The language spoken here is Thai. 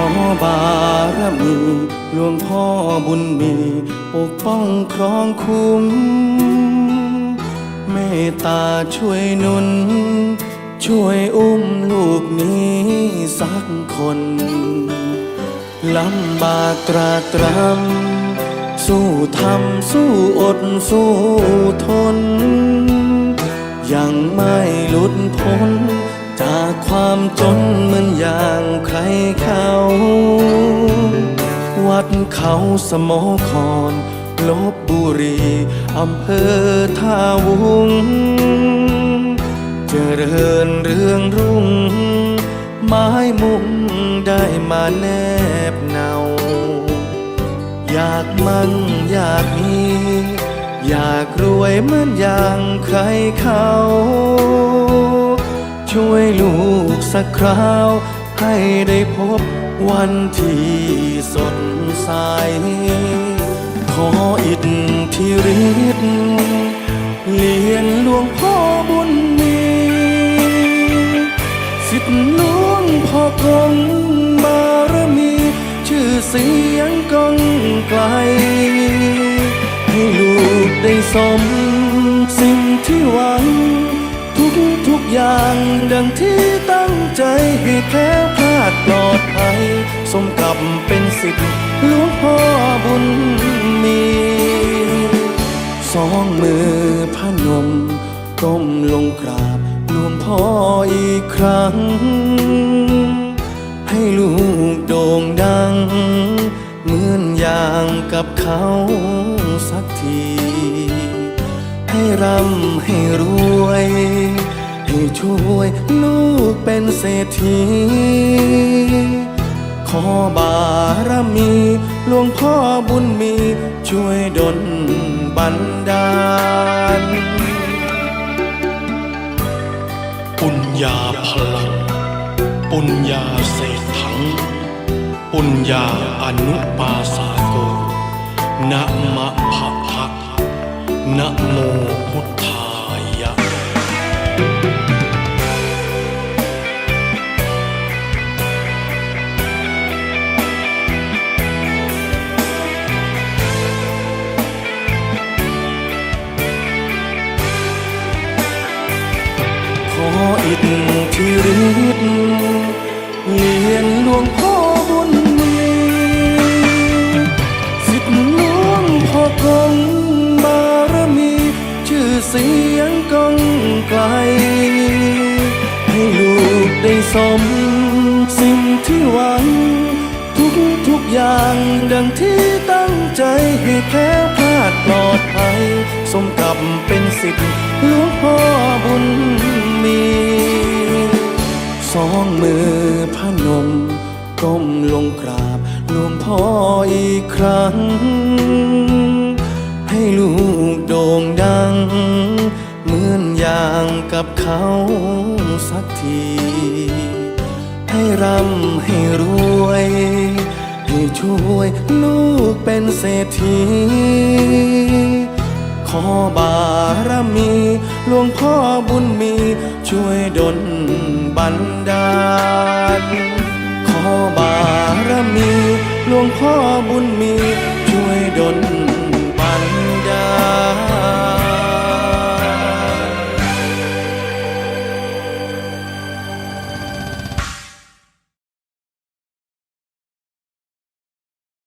อบารมีหลวงพ่อบุญมี ปกป้องครองคุ้มเมตตาช่วยนุน ช่วยอุ้มลูกนี้สักคนลำบากตราตรำสู้ทำสู้อดสู้ทน ยังไม่ ความจนเหมือนอย่างใครเขา วัดเขาสมอครลบบุรีอำเภอท่าวุง เจริญเรืองรุ่ง ไม้มุงได้มาแนบเนา อยากมั่นอยากมี อยากรวยเหมือนอย่างใครเขา ช่วยลูกสักคราว ให้ได้พบวันที่สดใส ขออิทธิฤทธิ์เลียนหลวงพ่อบุญมีสิทธิหลวงพ่อกรมบารมี ชื่อเสียงกองไกล ให้ลูกได้สมสิ่งที่หวัง อย่างดังที่ตั้งใจให้แคล้วคลาดปลอดภัย สมกับเป็นสิทธิหลวงพ่อบุญมี สองมือพนมก้มลงกราบหลวงพ่ออีกครั้ง ให้ลูกโด่งดัง เหมือนอย่างกับเขาสักที ให้ร่ำให้รวย ให้ช่วยลูกเป็นเศรษฐี ขอบารมีหลวงพ่อบุญมี ช่วยดลบันดาล ปุญญาพลัง ปุญญาเศรษฐัง ปุญญาอนุปาสาโกนะมะภะภะนะโมพุทธา ขออิทธิฤทธิ์เลียนหลวงพ่อ สม สิ่งที่หวัง ทุกทุกอย่างดังที่ตั้งใจให้แคล้วคลาดปลอดภัย สมกับเป็นสิทธิหลวงพ่อบุญมี สองมือพนมก้มลงกราบหลวงพ่ออีกครั้ง ให้ลูกโด่งดัง เหมือนอย่างกับเขา สักที ให้ร่ำให้รวย ให้ช่วยลูกเป็นเศรษฐี ขอบารมีหลวงพ่อบุญมี ช่วยดลบันดาล ขอบารมีหลวงพ่อบุญมี ช่วยดล